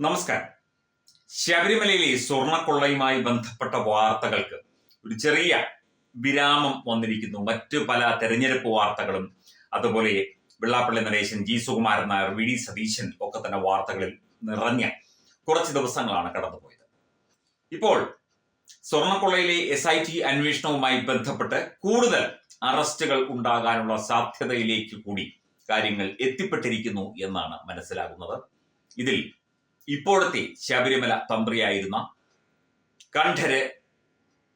നമസ്കാരം. ശബരിമലയിലെ സ്വർണക്കൊള്ളയുമായി ബന്ധപ്പെട്ട വാർത്തകൾക്ക് ഒരു ചെറിയ വിരാമം വന്നിരിക്കുന്നു. മറ്റു പല തെരഞ്ഞെടുപ്പ് വാർത്തകളും അതുപോലെ Vellappally Natesan G. Sukumaran Nair V. D. Satheesan ഒക്കെ തന്നെ വാർത്തകളിൽ നിറഞ്ഞ കുറച്ച് ദിവസങ്ങളാണ് കടന്നുപോയത്. ഇപ്പോൾ സ്വർണക്കൊള്ളയിലെ എസ് ഐ ടി അന്വേഷണവുമായി ബന്ധപ്പെട്ട് കൂടുതൽ അറസ്റ്റുകൾ ഉണ്ടാകാനുള്ള സാധ്യതയിലേക്ക് കൂടി കാര്യങ്ങൾ എത്തിപ്പെട്ടിരിക്കുന്നു എന്നാണ് മനസ്സിലാകുന്നത്. ഇതിൽ ഇപ്പോഴത്തെ ശബരിമല തന്ത്രിയായിരുന്ന കണ്ഠര്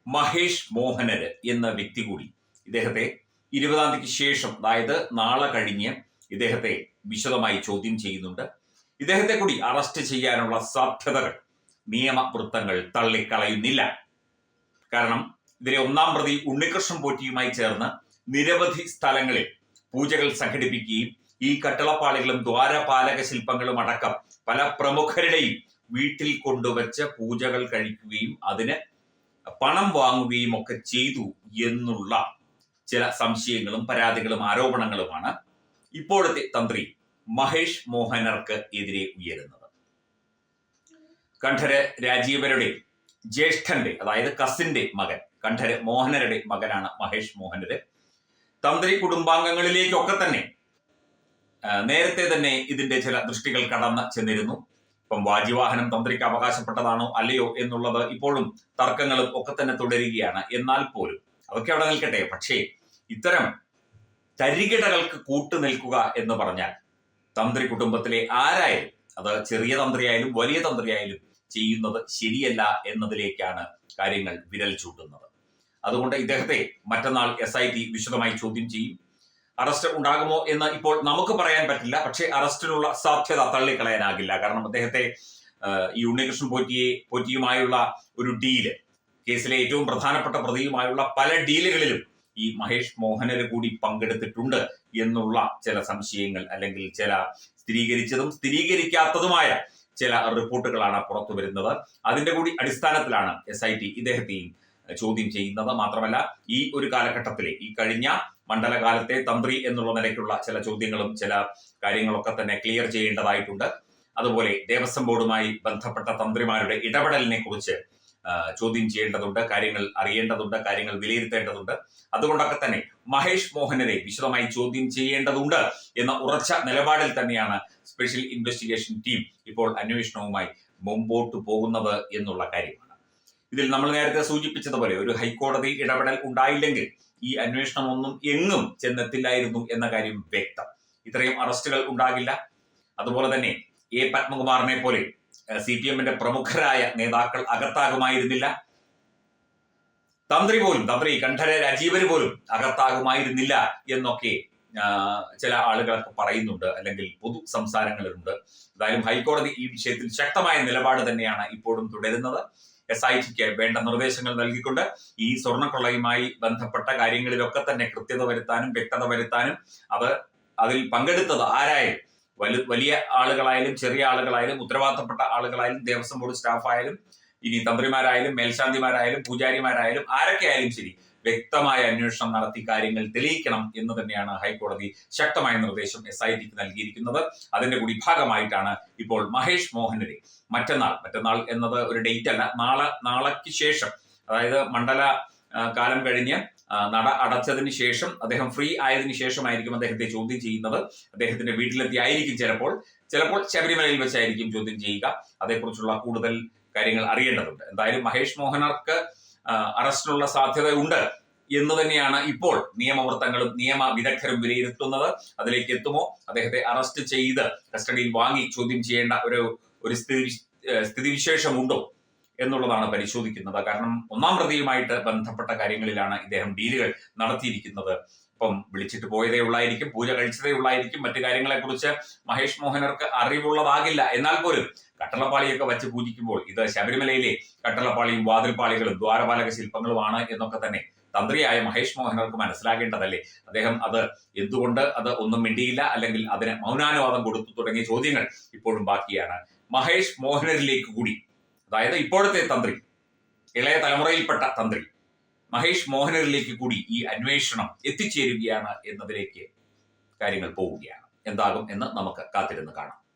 മഹേഷ് മോഹനര് എന്ന വ്യക്തി കൂടി ഇദ്ദേഹത്തെ ഇരുപതാം തീയതിക്ക് ശേഷം അതായത് നാളെ കഴിഞ്ഞ് ഇദ്ദേഹത്തെ വിശദമായി ചോദ്യം ചെയ്യുന്നുണ്ട്. ഇദ്ദേഹത്തെ കൂടി അറസ്റ്റ് ചെയ്യാനുള്ള സാധ്യതകൾ നിയമവൃത്തങ്ങൾ തള്ളിക്കളയുന്നില്ല. കാരണം ഇതിലെ ഒന്നാം പ്രതി ഉണ്ണികൃഷ്ണൻ പോറ്റിയുമായി ചേർന്ന് നിരവധി സ്ഥലങ്ങളിൽ പൂജകൾ സംഘടിപ്പിക്കുകയും ഈ കട്ടളപ്പാളികളും ദ്വാരപാലക ശില്പങ്ങളും അടക്കം പല പ്രമുഖരുടെയും വീട്ടിൽ കൊണ്ടുവച്ച് പൂജകൾ കഴിക്കുകയും അതിന് പണം വാങ്ങുകയും ഒക്കെ ചെയ്തു എന്നുള്ള ചില സംശയങ്ങളും പരാതികളും ആരോപണങ്ങളുമാണ് ഇപ്പോഴത്തെ തന്ത്രി മഹേഷ് മോഹനർക്ക് എതിരെ ഉയരുന്നത്. കണ്ഠര് രാജീവരുടെ ജ്യേഷ്ഠന്റെ അതായത് കസിന്റെ മകൻ കണ്ഠര് മോഹനരുടെ മകനാണ് മഹേഷ് മോഹനര്. തന്ത്രി കുടുംബാംഗങ്ങളിലേക്കൊക്കെ തന്നെ നേരത്തെ തന്നെ ഇതിന്റെ ചില ദൃഷ്ടികൾ കടന്ന് ചെന്നിരുന്നു. ഇപ്പം വാജിവാഹനം തന്ത്രിക്ക് അവകാശപ്പെട്ടതാണോ അല്ലയോ എന്നുള്ളത് ഇപ്പോഴും തർക്കങ്ങളും ഒക്കെ തന്നെ തുടരുകയാണ്. എന്നാൽ പോലും അതൊക്കെ അവിടെ നിൽക്കട്ടെ. പക്ഷേ ഇത്തരം തരികിടകൾക്ക് കൂട്ടു നിൽക്കുക എന്ന് പറഞ്ഞാൽ തന്ത്രി കുടുംബത്തിലെ ആരായാലും അത് ചെറിയ തന്ത്രിയായാലും വലിയ തന്ത്രിയായാലും ചെയ്യുന്നത് ശരിയല്ല എന്നതിലേക്കാണ് കാര്യങ്ങൾ വിരൽ ചൂട്ടുന്നത് അതുകൊണ്ട് ഇദ്ദേഹത്തെ മറ്റന്നാൾ എസ് വിശദമായി ചോദ്യം ചെയ്യും. അറസ്റ്റ് ഉണ്ടാകുമോ എന്ന് ഇപ്പോൾ നമുക്ക് പറയാൻ പറ്റില്ല. പക്ഷേ അറസ്റ്റിനുള്ള സാധ്യത തള്ളിക്കളയാനാകില്ല. കാരണം അദ്ദേഹത്തെ ഈ ഉണ്ണികൃഷ്ണൻ പോറ്റിയെ പോറ്റിയുമായുള്ള ഒരു ഡീൽ കേസിലെ ഏറ്റവും പ്രധാനപ്പെട്ട പ്രതിയുമായുള്ള പല ഡീലുകളിലും ഈ മഹേഷ് മോഹനര് കൂടി പങ്കെടുത്തിട്ടുണ്ട് എന്നുള്ള ചില സംശയങ്ങൾ അല്ലെങ്കിൽ ചില സ്ഥിരീകരിച്ചതും സ്ഥിരീകരിക്കാത്തതുമായ ചില റിപ്പോർട്ടുകളാണ് പുറത്തു വരുന്നത്. അതിന്റെ കൂടി അടിസ്ഥാനത്തിലാണ് എസ് ഐ ടി ഇദ്ദേഹത്തെയും ചോദ്യം ചെയ്യുന്നത്. മാത്രമല്ല ഈ ഒരു കാലഘട്ടത്തിലെ ഈ കഴിഞ്ഞ മണ്ഡലകാലത്തെ തന്ത്രി എന്നുള്ള നിലയ്ക്കുള്ള ചില ചോദ്യങ്ങളും ചില കാര്യങ്ങളൊക്കെ തന്നെ ക്ലിയർ ചെയ്യേണ്ടതായിട്ടുണ്ട്. അതുപോലെ ദേവസ്വം ബോർഡുമായി ബന്ധപ്പെട്ട തന്ത്രിമാരുടെ ഇടപെടലിനെ കുറിച്ച് ചോദ്യം ചെയ്യേണ്ടതുണ്ട് കാര്യങ്ങൾ അറിയേണ്ടതുണ്ട് കാര്യങ്ങൾ വിലയിരുത്തേണ്ടതുണ്ട്. അതുകൊണ്ടൊക്കെ തന്നെ മഹേഷ് മോഹനരെ വിശദമായി ചോദ്യം ചെയ്യേണ്ടതുണ്ട് എന്ന ഉറച്ച നിലപാടിൽ തന്നെയാണ് സ്പെഷ്യൽ ഇൻവെസ്റ്റിഗേഷൻ ടീം ഇപ്പോൾ അന്വേഷണവുമായി മുമ്പോട്ട് പോകുന്നത് എന്നുള്ള കാര്യമാണ്. ഇതിൽ നമ്മൾ നേരത്തെ സൂചിപ്പിച്ചതുപോലെ ഒരു ഹൈക്കോടതി ഇടപെടൽ ഉണ്ടായില്ലെങ്കിൽ ഈ അന്വേഷണം ഒന്നും എങ്ങും ചെന്നെത്തില്ലായിരുന്നു എന്ന കാര്യം വ്യക്തം. ഇത്രയും അറസ്റ്റുകൾ ഉണ്ടാകില്ല. അതുപോലെ തന്നെ എ പത്മകുമാറിനെ പോലെ സി പി എമ്മിന്റെ പ്രമുഖരായ നേതാക്കൾ അകത്താകുമായിരുന്നില്ല. തന്ത്രി പോലും തന്ത്രി കണ്ഠര രാജീവര് പോലും അകത്താകുമായിരുന്നില്ല എന്നൊക്കെ ചില ആളുകളൊക്കെ പറയുന്നുണ്ട്. അല്ലെങ്കിൽ പൊതു സംസാരങ്ങളുണ്ട്. എന്തായാലും ഹൈക്കോടതി ഈ വിഷയത്തിൽ ശക്തമായ നിലപാട് തന്നെയാണ് ഇപ്പോഴും തുടരുന്നത്. എസ് ഐ ടിക്ക് വേണ്ട നിർദ്ദേശങ്ങൾ നൽകിക്കൊണ്ട് ഈ സ്വർണക്കൊള്ളയുമായി ബന്ധപ്പെട്ട കാര്യങ്ങളിലൊക്കെ തന്നെ കൃത്യത വരുത്താനും വ്യക്തത വരുത്താനും അത് അതിൽ പങ്കെടുത്തത് ആരായാലും വലു വലിയ ആളുകളായാലും ചെറിയ ആളുകളായാലും ഉത്തരവാദിത്തപ്പെട്ട ആളുകളായാലും ദേവസ്വം ബോർഡ് സ്റ്റാഫ് ആയാലും ഇനി തന്ത്രിമാരായാലും മേൽശാന്തിമാരായാലും പൂജാരിമാരായാലും ആരൊക്കെ ആയാലും ശരി വ്യക്തമായ അന്വേഷണം നടത്തി കാര്യങ്ങൾ തെളിയിക്കണം എന്ന് തന്നെയാണ് ഹൈക്കോടതി ശക്തമായ നിർദ്ദേശം എസ് ഐ ടിക്ക് നൽകിയിരിക്കുന്നത്. അതിന്റെ കൂടി ഭാഗമായിട്ടാണ് ഇപ്പോൾ മഹേഷ് മോഹനരെ മറ്റന്നാൾ മറ്റന്നാൾ എന്നത് ഒരു ഡേറ്റ് അല്ല നാളെ നാളയ്ക്ക് ശേഷം അതായത് മണ്ഡല കാലം കഴിഞ്ഞ് നട അടച്ചതിന് ശേഷം അദ്ദേഹം ഫ്രീ ആയതിനു ശേഷമായിരിക്കും അദ്ദേഹത്തെ ചോദ്യം ചെയ്യുന്നത്. അദ്ദേഹത്തിന്റെ വീട്ടിലെത്തി ആയിരിക്കും ചിലപ്പോൾ. ചിലപ്പോൾ ശബരിമലയിൽ വെച്ചായിരിക്കും ചോദ്യം ചെയ്യുക. അതേക്കുറിച്ചുള്ള കൂടുതൽ കാര്യങ്ങൾ അറിയേണ്ടതുണ്ട്. എന്തായാലും മഹേഷ് മോഹനർക്ക് അറസ്റ്റിനുള്ള സാധ്യത ഉണ്ട് എന്ന് തന്നെയാണ് ഇപ്പോൾ നിയമവൃത്തങ്ങളും നിയമ വിദഗ്ധരും വിലയിരുത്തുന്നത്. അതിലേക്ക് എത്തുമോ? അദ്ദേഹത്തെ അറസ്റ്റ് ചെയ്ത് കസ്റ്റഡിയിൽ വാങ്ങി ചോദ്യം ചെയ്യേണ്ട ഒരു ഒരു സ്ഥിതി സ്ഥിതിവിശേഷമുണ്ടോ എന്നുള്ളതാണ് പരിശോധിക്കുന്നത്. കാരണം ഒന്നാം പ്രതിയുമായിട്ട് ബന്ധപ്പെട്ട കാര്യങ്ങളിലാണ് ഇദ്ദേഹം ഡീലുകൾ നടത്തിയിരിക്കുന്നത്. ഇപ്പം വിളിച്ചിട്ട് പോയതേ ഉള്ളായിരിക്കും പൂജ കഴിച്ചതേ ഉള്ളായിരിക്കും മറ്റു കാര്യങ്ങളെക്കുറിച്ച് മഹേഷ് മോഹനർക്ക് അറിവുള്ളതാകില്ല. എന്നാൽ പോലും കട്ടളപ്പാളിയൊക്കെ വച്ച് പൂജിക്കുമ്പോൾ ഇത് ശബരിമലയിലെ കട്ടളപ്പാളിയും വാതിൽപ്പാളികളും ദ്വാരപാലക ശില്പങ്ങളുമാണ് എന്നൊക്കെ തന്നെ തന്ത്രിയായ മഹേഷ് മോഹനർക്ക് മനസ്സിലാകേണ്ടതല്ലേ? അദ്ദേഹം അത് എന്തുകൊണ്ട് അത് ഒന്നും മിണ്ടിയില്ല? അല്ലെങ്കിൽ അതിന് മൗനാനുവാദം കൊടുത്തു തുടങ്ങിയ ചോദ്യങ്ങൾ ഇപ്പോഴും ബാക്കിയാണ്. മഹേഷ് മോഹനരിലേക്ക് കൂടി. അതായത് ഇപ്പോഴത്തെ തന്ത്രി ഇളയ തലമുറയിൽപ്പെട്ട തന്ത്രി. മഹേഷ് മോഹനറിലേക്ക് കൂടി ഈ അന്വേഷണം എത്തിച്ചേരുകയാണ് എന്നതിലേക്ക് കാര്യങ്ങൾ പോവുകയാണ്. എന്താകും എന്ന് നമുക്ക് കാത്തിരുന്ന് കാണാം.